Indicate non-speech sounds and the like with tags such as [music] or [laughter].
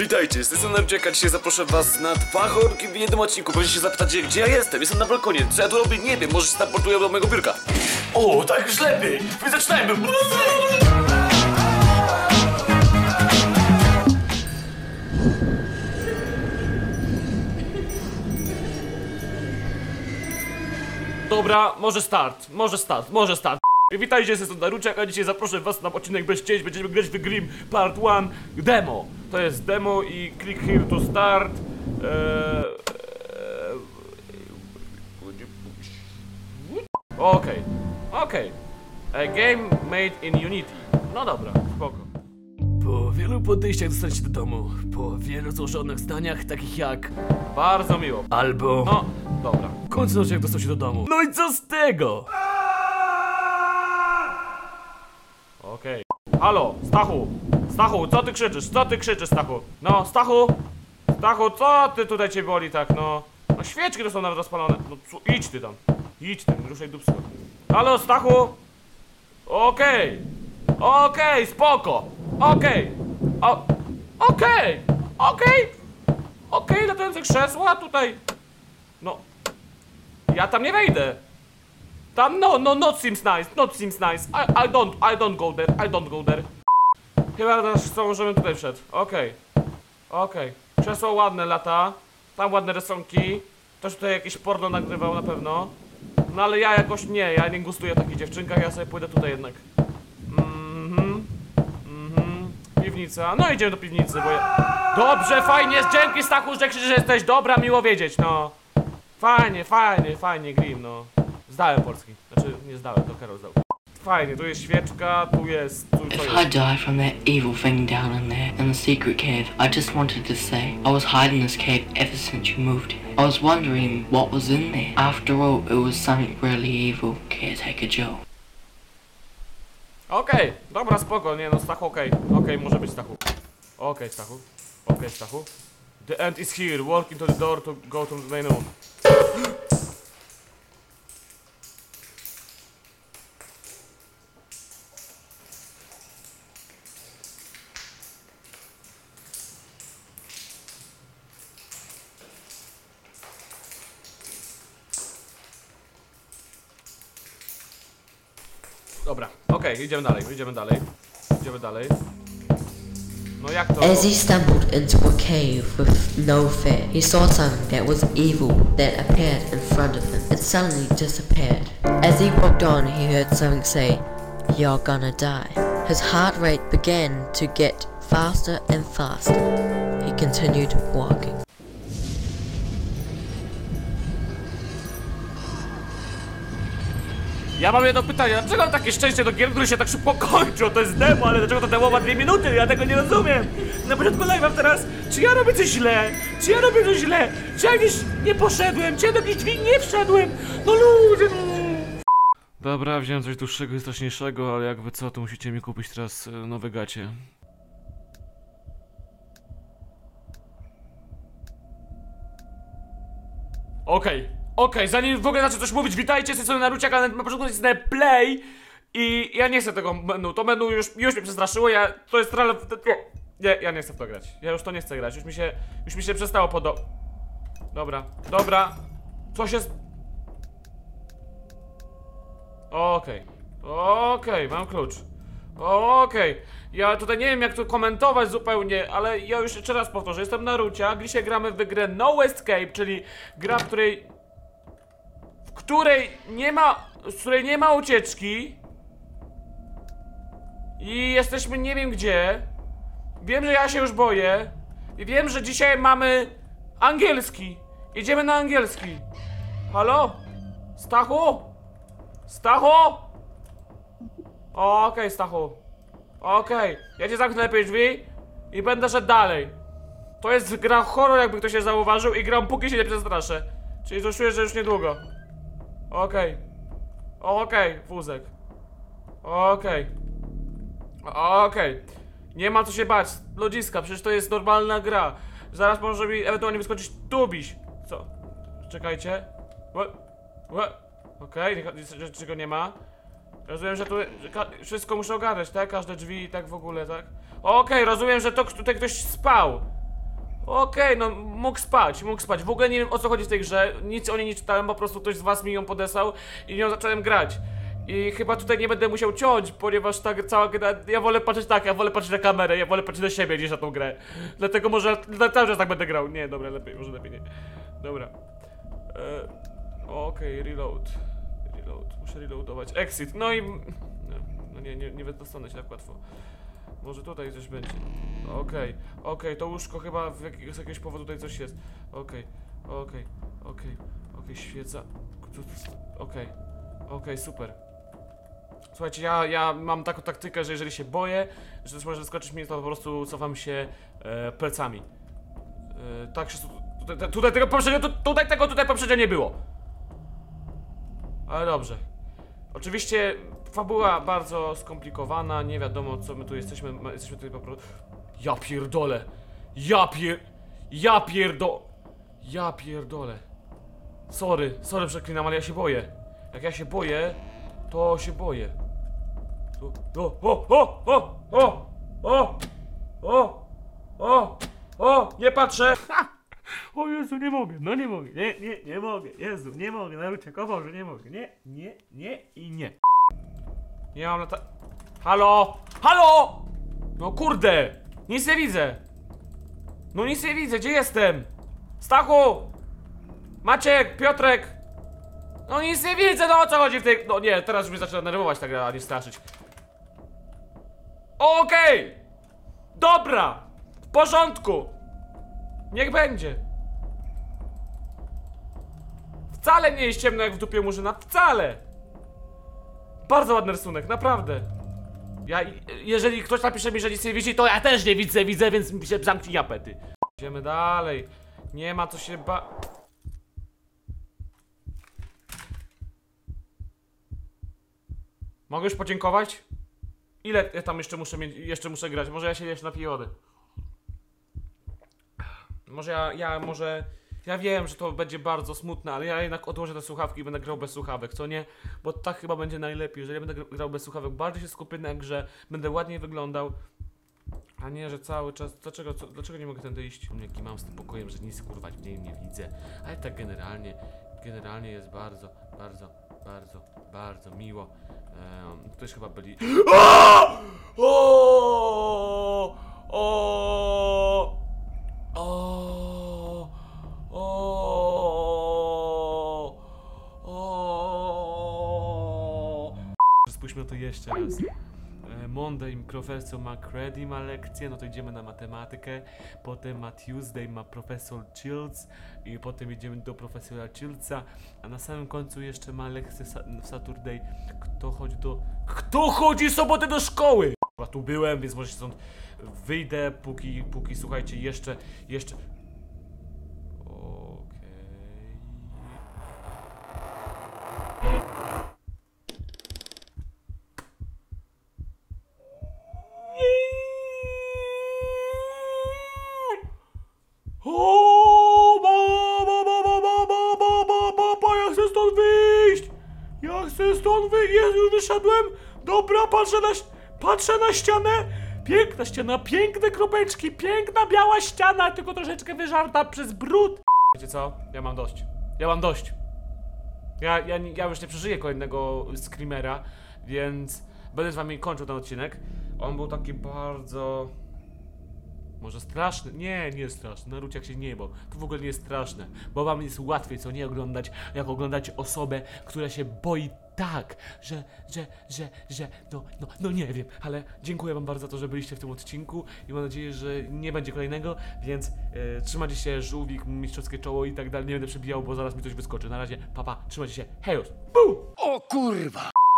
Witajcie, z tej strony. Dzisiaj zaproszę was na dwa horrorki w jednym odcinku. Będziecie się zapytać, gdzie ja jestem. Jestem na balkonie. Co ja tu robię? Nie wiem. Może się teleportuję do mojego biurka. O, tak już lepiej. Więc zaczynajmy. Dobra, może start, może start, może start. Witajcie, jestem Naruciak, a dzisiaj zaproszę was na odcinek bez cięć. Będziemy grać w Grim Part 1 Demo. To jest demo i click here to start. Eee, Okej, okej. A game made in Unity. No dobra, spoko. Po wielu podejściach dostaliście do domu, po wielu złożonych zdaniach, takich jak Bardzo miło. Albo... No, dobra. Końcu jak dostał się do domu. No i co z tego? Okej. Halo, Stachu! Stachu, co ty krzyczysz? Co ty krzyczysz, Stachu? No, Stachu! Stachu, co ty tutaj cię boli tak, no? No świeczki to są nawet rozpalone. No co, idź ty tam. Idź ty, ruszaj dupsko. Halo, Stachu! Okej! Okej, spoko! Okej! O... Okej! Okej! Okej, latające krzesła tutaj... No... Ja tam nie wejdę! Tam no, no, not seems nice, not seems nice. I, I don't, I don't go there, I don't go there. Chyba też chcą, żebym tutaj wszedł. Okej. Okej. Krzesło ładne lata. Tam ładne rysunki. Ktoś tutaj jakieś porno nagrywał na pewno. No ale ja jakoś nie, ja nie gustuję takich dziewczynkach, ja sobie pójdę tutaj jednak. Mhm. Mhm. Piwnica. No idziemy do piwnicy, bo ja... Dobrze, fajnie, dzięki Stachu, że krzyczysz, że jesteś dobra, miło wiedzieć, no. Fajnie, fajnie, fajnie, Grim, no. Zdałem polski. Znaczy, nie zdałem, to Karol zdał. Fajnie, tu jest świeczka, tu jest... Tu, If I jest. die from that evil thing down in there in the secret cave, I just wanted to say I was hiding this cave ever since you moved here. I was wondering what was in there. After all, it was something really evil, Caretaker Joe. Okej, dobra, spoko, nie no, Stachu, okej. Okej, może być Stachu. Okej, Stachu. Okej, Stachu. The end is here, walk into the door to go to the main room. Dobra, okej, idziemy dalej, idziemy dalej. Idziemy dalej. No jak to? As he stumbled into a cave with no fear, he saw something that was evil that appeared in front of him. It suddenly disappeared. As he walked on, he heard something say, You're gonna die. His heart rate began to get faster and faster. He continued walking. Ja mam jedno pytanie, dlaczego mam takie szczęście do gier, które się tak szybko kończą? To jest demo, ale dlaczego to demo ma dwie minuty? Ja tego nie rozumiem. Na początku live'a teraz, czy ja robię coś źle? Czy ja robię coś źle? Czy ja gdzieś nie poszedłem? Czy ja do jakichś drzwi nie wszedłem? No ludzie, no. Dobra, wziąłem coś dłuższego i straszniejszego, ale jakby co, to musicie mi kupić teraz e, nowe gacie. Okej, okej, zanim w ogóle zacznę coś mówić, witajcie, z tej Naruciak, ale na początku jest na play i ja nie chcę tego menu, to menu już, już mnie przestraszyło, ja, to jest trale, nie, ja nie chcę w to grać, ja już to nie chcę grać, już mi się, już mi się przestało podo... Dobra, dobra, coś jest... Okej, okej, mam klucz, okej, ja tutaj nie wiem jak to komentować zupełnie, ale ja już jeszcze raz powtórzę, jestem Narucia, dzisiaj gramy w grę No Escape, czyli gra, w której której nie ma, z której nie ma ucieczki i jesteśmy nie wiem gdzie. Wiem, że ja się już boję i wiem, że dzisiaj mamy angielski. Idziemy na angielski. Halo? Stachu? Stachu? Okej, Stachu. Okej, ja cię zamknę lepiej drzwi i będę szedł dalej. To jest gra horror, jakby ktoś się zauważył i gram póki się nie przestraszę. Czyli to czuję, że już niedługo. Okej. Okej, wózek. Okej. Okej. Nie ma co się bać. Ludziska, przecież to jest normalna gra. Zaraz może mi ewentualnie wyskoczyć tubiś. Co? Czekajcie. What? What? Okej, okay, czego nie ma. Rozumiem, że tu że wszystko muszę ogarnąć, tak? Każde drzwi i tak w ogóle, tak? Okej, rozumiem, że to tutaj ktoś spał. Okej, no mógł spać, mógł spać. W ogóle nie wiem o co chodzi w tej grze. Nic o niej nie czytałem, po prostu ktoś z was mi ją podesłał i nią zacząłem grać. I chyba tutaj nie będę musiał ciąć, ponieważ ta cała gra. Ja wolę patrzeć tak, ja wolę patrzeć na kamerę, ja wolę patrzeć na siebie niż na tą grę. Dlatego może na cały czas tak będę grał. Nie, dobra, lepiej, może lepiej nie. Dobra. E, Okej, reload. Reload. Muszę reloadować. Exit. No i. No, no nie, nie, nie dostanę się tak łatwo. Może tutaj coś będzie. Okej, okej, to łóżko chyba w jak, z jakiegoś powodu tutaj coś jest. Okej, okej, okej, okej, świeca. Tu- tu- Okej, okej, super. Słuchajcie, ja, ja mam taką taktykę, że jeżeli się boję, że coś może skoczyć mnie, to po prostu cofam się e, plecami. E, tak się... Tutaj, tutaj tego poprzednio, tu- tutaj tego tutaj poprzednio nie było. Ale dobrze. Oczywiście fabuła bardzo skomplikowana, nie wiadomo co my tu jesteśmy, jesteśmy tutaj po prostu... Ja pierdolę! Ja pier... Ja pierdo... Ja pierdolę. Sorry, sorry przeklinam, ale ja się boję. Jak ja się boję, to się boję. O, o, o, o, o, o, o, o, o, nie patrzę! Ha! O Jezu, nie mogę, no nie mogę, nie, nie, nie mogę, Jezu, nie mogę, Naruciak, o Boże, nie mogę, nie, nie, nie i nie. Nie mam lata... Halo? Halo? No kurde, nic nie widzę. No nic nie widzę, gdzie jestem? Stachu! Maciek, Piotrek! No nic nie widzę, no o co chodzi w tej... No nie, teraz już mnie zaczyna nerwować ta gra, a nie straszyć. Okej! Dobra! W porządku! Niech będzie. Wcale nie jest ciemno jak w dupie murzyna, wcale! Bardzo ładny rysunek, naprawdę. Ja, jeżeli ktoś napisze mi, że nic nie widzi, to ja też nie widzę, widzę, więc mi się zamknij apety. Idziemy dalej. Nie ma co się ba... Mogę już podziękować? Ile ja tam jeszcze muszę mieć, jeszcze muszę grać? Może ja się jeszcze napiję wody. Może ja, ja może... Ja wiem, że to będzie bardzo smutne, ale ja jednak odłożę te słuchawki i będę grał bez słuchawek, co nie? Bo tak chyba będzie najlepiej, jeżeli ja będę gr- grał bez słuchawek, bardziej się skupię na grze, będę ładniej wyglądał, a nie, że cały czas... Dlaczego, co, dlaczego nie mogę tędy iść? Jaki mam z tym pokojem, że nic kurwa w niej nie widzę, ale tak generalnie, generalnie jest bardzo, bardzo, bardzo, bardzo miło. Um, ktoś chyba byli... [gasps] O! O! O! O! O! Spójrzmy na to jeszcze raz. E, Monday profesor McCready ma lekcję, no to idziemy na matematykę. Potem ma Tuesday ma profesor Childs i potem idziemy do profesora Childsa, a na samym końcu jeszcze ma lekcję w Saturday. Kto chodzi do... Kto chodzi w sobotę do szkoły? Ja tu byłem, więc może się stąd wyjdę, póki, póki słuchajcie, jeszcze, jeszcze... O, baba, baba, baba, baba, baba, ja chcę stąd wyjść! Ja chcę stąd wyjść! Jezu, już wyszedłem! Dobra, patrzę na, patrzę na ścianę! Piękna ściana, piękne kropeczki, piękna biała ściana, tylko troszeczkę wyżarta przez brud. Wiecie co? Ja mam dość. Ja mam dość. Ja, ja, ja już nie przeżyję kolejnego screamera, więc będę z wami kończył ten odcinek. On był taki bardzo może straszny? Nie, nie jest straszny. Narucie jak się nie bo. To w ogóle nie jest straszne. Bo wam jest łatwiej co nie oglądać, jak oglądacie osobę, która się boi tak, że, że, że, że, no, no, no nie wiem, ale dziękuję wam bardzo za to, że byliście w tym odcinku i mam nadzieję, że nie będzie kolejnego, więc e, trzymajcie się, żółwik, mistrzowskie czoło i tak dalej, nie będę przebijał, bo zaraz mi coś wyskoczy. Na razie, papa, trzymajcie się, hejos, buu! O kurwa!